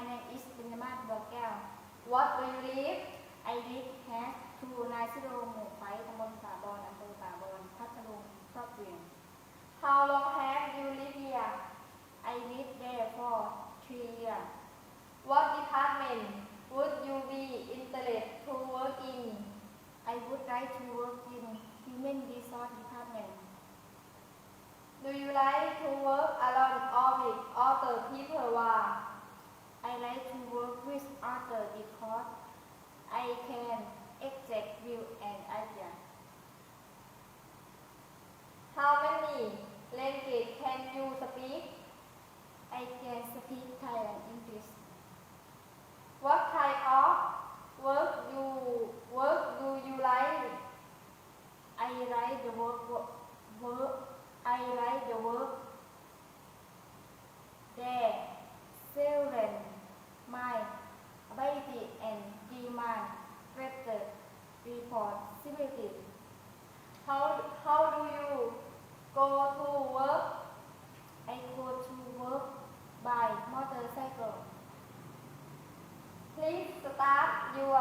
My name is ปิญญมาศบัวแก้ว What do you live I live has two นายชิโรหมู่ไฟตำบลสาบอนอำเภอป่าบอนพัทลุงครอบเวียง How long have you lived here I live there for three years What department would you be interested to work in I would like to work in human resource department Do you like to work alone or with other people? Why? I like to work with others because I can exchange view and idea. How many language can you speak? I can speak Thai and English. What kind of work you work do you like? I like the work possibility. How, how do you go to work? I go to work by motorcycle. Please start your